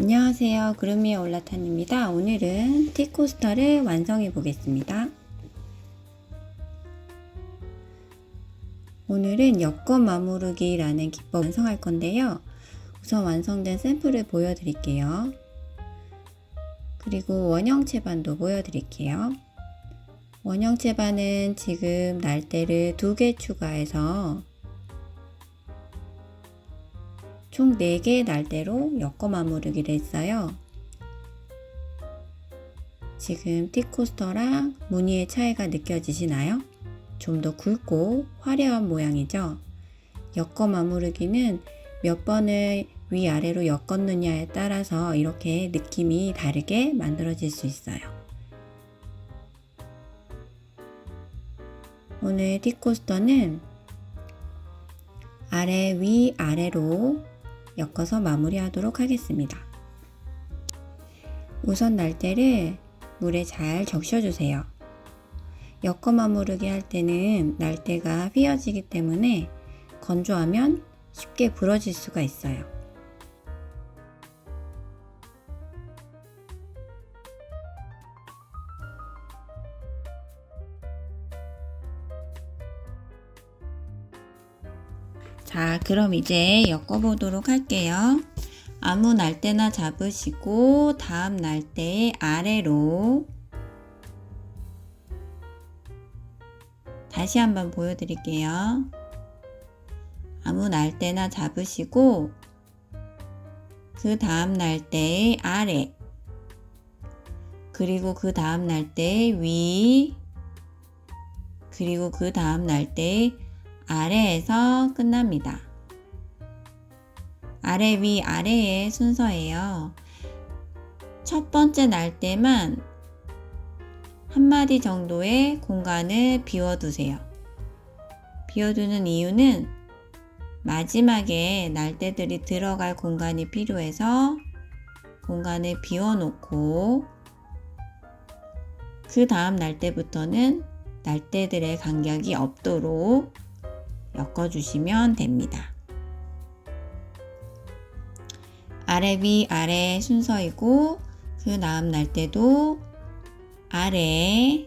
안녕하세요. 구름이의 올라탄입니다. 오늘은 티코스터를 완성해 보겠습니다. 오늘은 여권 마무르기라는 기법 완성할 건데요. 우선 완성된 샘플을 보여드릴게요. 그리고 원형 채반도 보여드릴게요. 원형 채반은 지금 날대를 두 개 추가해서 총 4개의 날대로 엮어 마무르기를 했어요. 지금 티코스터랑 무늬의 차이가 느껴지시나요? 좀 더 굵고 화려한 모양이죠? 엮어 마무르기는 몇 번을 위아래로 엮었느냐에 따라서 이렇게 느낌이 다르게 만들어질 수 있어요. 오늘 티코스터는 아래 위 아래로 엮어서 마무리하도록 하겠습니다. 우선 날대를 물에 잘 적셔주세요. 엮어 마무르기 할 때는 날대가 휘어지기 때문에 건조하면 쉽게 부러질 수가 있어요. 그럼 이제 엮어보도록 할게요. 아무 날대나 잡으시고 다음 날대 아래로 다시 한번 보여드릴게요. 아무 날대나 잡으시고 그 다음 날대의 아래 그리고 그 다음 날대의 위 그리고 그 다음 날대의 아래에서 끝납니다. 아래 위 아래의 순서예요. 첫 번째 날 때만 한 마디 정도의 공간을 비워두세요. 비워두는 이유는 마지막에 날때들이 들어갈 공간이 필요해서 공간을 비워놓고 그 다음 날때부터는 날때들의 간격이 없도록 엮어주시면 됩니다. 아래 위 아래 순서이고 그 다음 날 때도 아래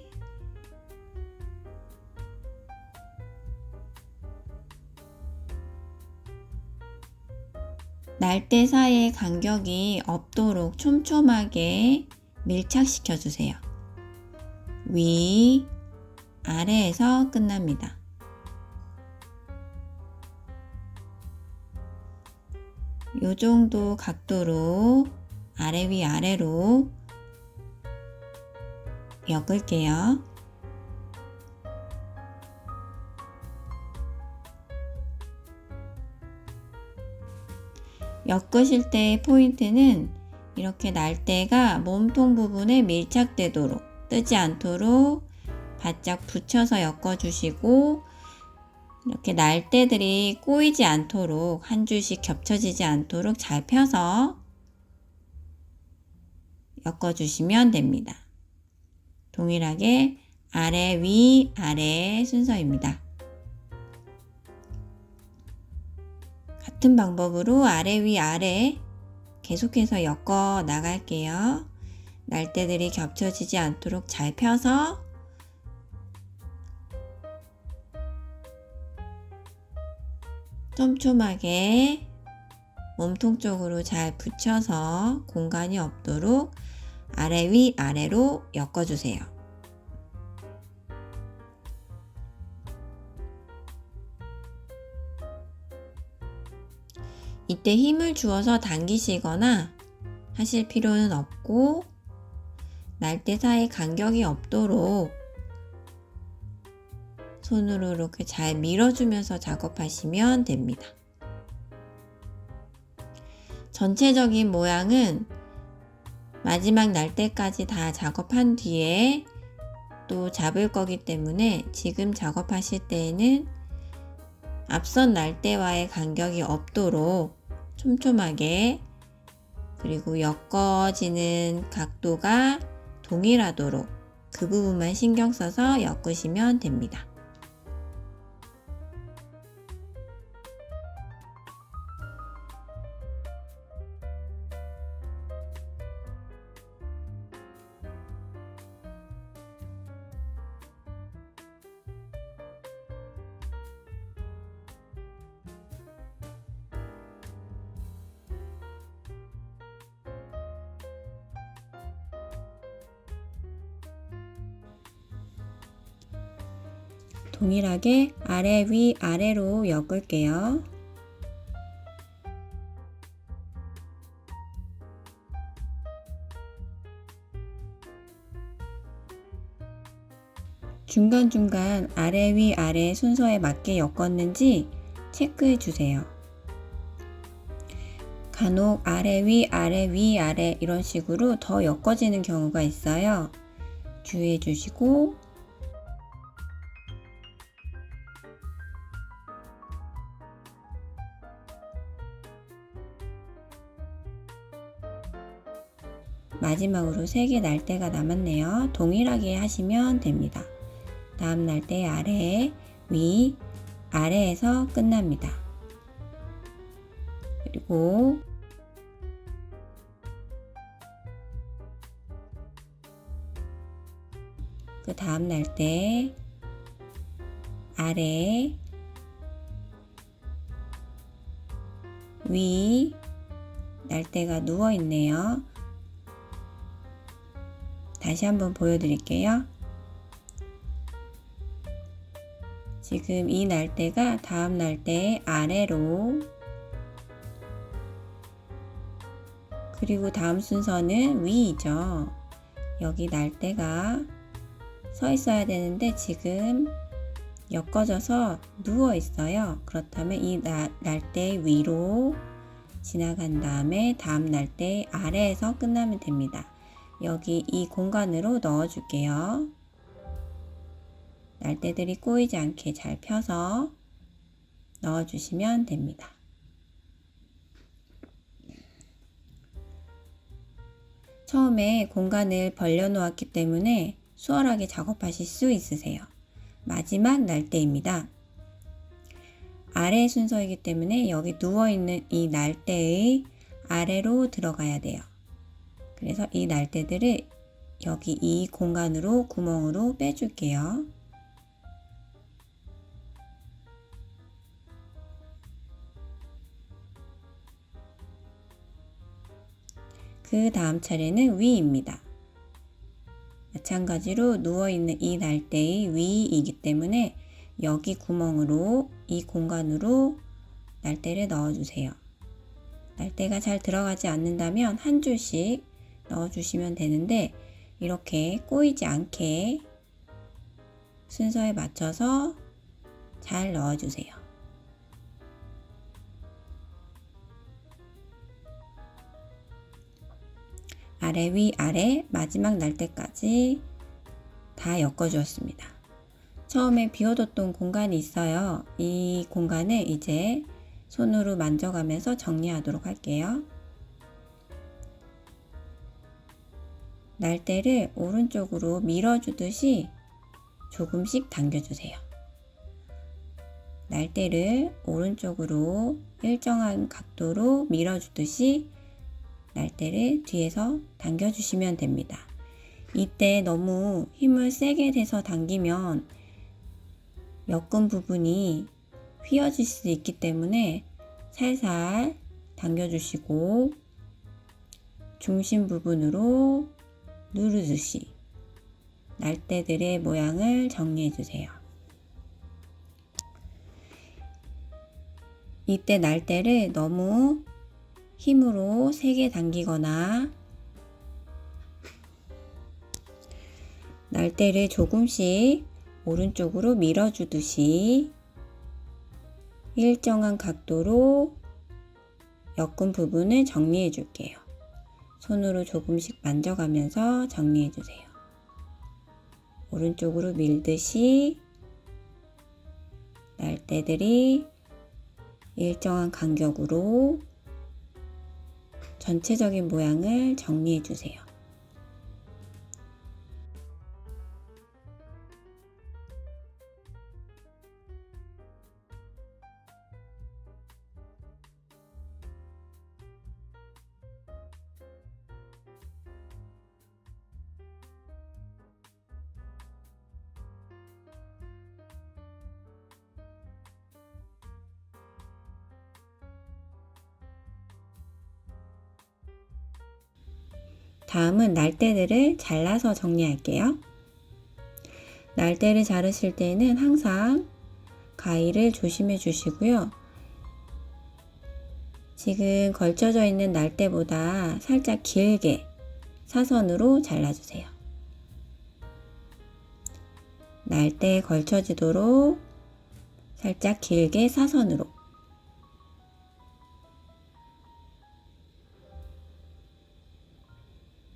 날대 사이의 간격이 없도록 촘촘하게 밀착시켜 주세요. 위, 아래에서 끝납니다. 요 정도 각도로 아래 위 아래로 엮을게요. 엮으실 때의 포인트는 이렇게 날대가 몸통 부분에 밀착되도록 뜨지 않도록 바짝 붙여서 엮어주시고 이렇게 날대들이 꼬이지 않도록 한 줄씩 겹쳐지지 않도록 잘 펴서 엮어주시면 됩니다. 동일하게 아래 위 아래 순서입니다. 같은 방법으로 아래 위 아래 계속해서 엮어 나갈게요. 날대들이 겹쳐지지 않도록 잘 펴서 촘촘하게 몸통 쪽으로 잘 붙여서 공간이 없도록 아래 위 아래로 엮어주세요. 이때 힘을 주어서 당기시거나 하실 필요는 없고 날대 사이 간격이 없도록 손으로 이렇게 잘 밀어주면서 작업하시면 됩니다. 전체적인 모양은 마지막 날 때까지 다 작업한 뒤에 또 잡을 거기 때문에 지금 작업하실 때에는 앞선 날때와의 간격이 없도록 촘촘하게 그리고 엮어지는 각도가 동일하도록 그 부분만 신경 써서 엮으시면 됩니다. 동일하게 아래 위 아래로 엮을게요. 중간중간 아래 위 아래 순서에 맞게 엮었는지 체크해 주세요. 간혹 아래 위 아래 위 아래 이런 식으로 더 엮어지는 경우가 있어요. 주의해 주시고 마지막으로 3개 날대가 남았네요. 동일하게 하시면 됩니다. 다음 날대 아래, 위, 아래에서 끝납니다. 그리고 그 다음 날대 아래, 위, 날대가 누워 있네요. 다시 한번 보여드릴게요. 지금 이 날대가 다음 날대 아래로 그리고 다음 순서는 위이죠. 여기 날대가 서 있어야 되는데 지금 엮어져서 누워 있어요. 그렇다면 이 나, 날대 위로 지나간 다음에 다음 날대 아래에서 끝나면 됩니다. 여기 이 공간으로 넣어 줄게요. 날대들이 꼬이지 않게 잘 펴서 넣어 주시면 됩니다. 처음에 공간을 벌려 놓았기 때문에 수월하게 작업하실 수 있으세요. 마지막 날대입니다. 아래 순서이기 때문에 여기 누워있는 이 날대의 아래로 들어가야 돼요. 그래서 이 날대들을 여기 이 공간으로 구멍으로 빼줄게요. 그 다음 차례는 위입니다. 마찬가지로 누워있는 이 날대의 위이기 때문에 여기 구멍으로 이 공간으로 날대를 넣어주세요. 날대가 잘 들어가지 않는다면 한 줄씩 넣어주시면 되는데 이렇게 꼬이지 않게 순서에 맞춰서 잘 넣어주세요. 아래 위 아래 마지막 날 때까지 다 엮어주었습니다. 처음에 비워뒀던 공간이 있어요. 이 공간을 이제 손으로 만져가면서 정리하도록 할게요. 날대를 오른쪽으로 밀어주듯이 조금씩 당겨주세요. 날대를 오른쪽으로 일정한 각도로 밀어주듯이 날대를 뒤에서 당겨주시면 됩니다. 이때 너무 힘을 세게 돼서 당기면 엮은 부분이 휘어질 수 있기 때문에 살살 당겨주시고 중심 부분으로 누르듯이 날대들의 모양을 정리해 주세요. 이때 날대를 너무 힘으로 세게 당기거나 날대를 조금씩 오른쪽으로 밀어주듯이 일정한 각도로 엮은 부분을 정리해 줄게요. 손으로 조금씩 만져가면서 정리해 주세요. 오른쪽으로 밀듯이 날대들이 일정한 간격으로 전체적인 모양을 정리해 주세요. 다음은 날대들을 잘라서 정리할게요. 날대를 자르실 때는 항상 가위를 조심해 주시고요. 지금 걸쳐져 있는 날대보다 살짝 길게 사선으로 잘라주세요. 날대에 걸쳐지도록 살짝 길게 사선으로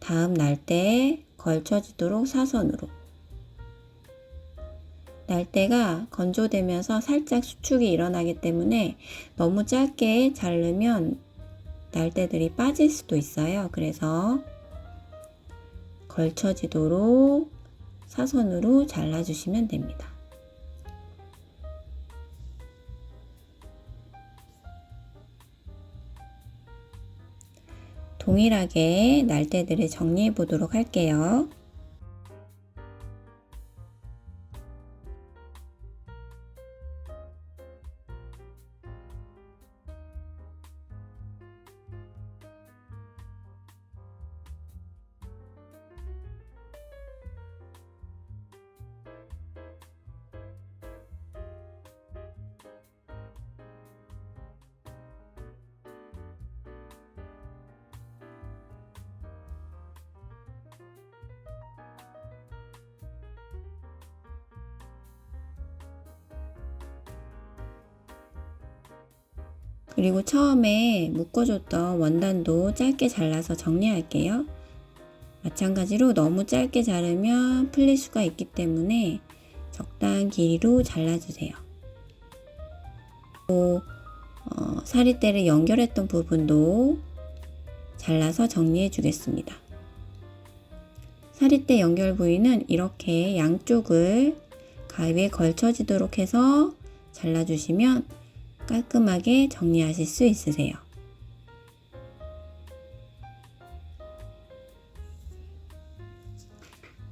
다음 날대에 걸쳐지도록 사선으로 날대가 건조되면서 살짝 수축이 일어나기 때문에 너무 짧게 자르면 날대들이 빠질 수도 있어요. 그래서 걸쳐지도록 사선으로 잘라주시면 됩니다. 동일하게 날대들을 정리해 보도록 할게요. 그리고 처음에 묶어줬던 원단도 짧게 잘라서 정리할게요. 마찬가지로 너무 짧게 자르면 풀릴 수가 있기 때문에 적당한 길이로 잘라주세요. 또 어, 사리대를 연결했던 부분도 잘라서 정리해 주겠습니다. 사리대 연결 부위는 이렇게 양쪽을 가위에 걸쳐지도록 해서 잘라주시면 깔끔하게 정리하실 수 있으세요.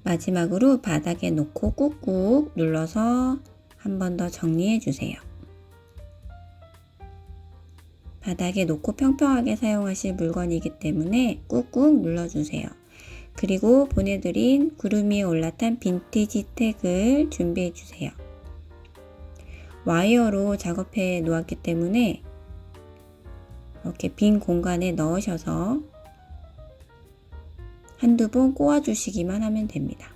마지막으로 바닥에 놓고 꾹꾹 눌러서 한 번 더 정리해 주세요. 바닥에 놓고 평평하게 사용하실 물건이기 때문에 꾹꾹 눌러주세요. 그리고 보내드린 구름 위에 올라탄 빈티지 택을 준비해 주세요. 와이어로 작업해 놓았기 때문에 이렇게 빈 공간에 넣으셔서 한두 번 꼬아 주시기만 하면 됩니다.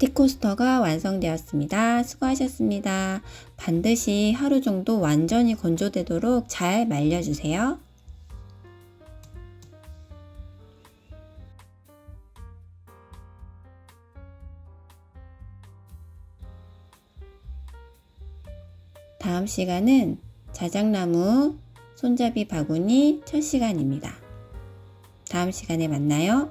티코스터가 완성되었습니다. 수고하셨습니다. 반드시 하루 정도 완전히 건조되도록 잘 말려주세요. 다음 시간은 자작나무 손잡이 바구니 첫 시간입니다. 다음 시간에 만나요.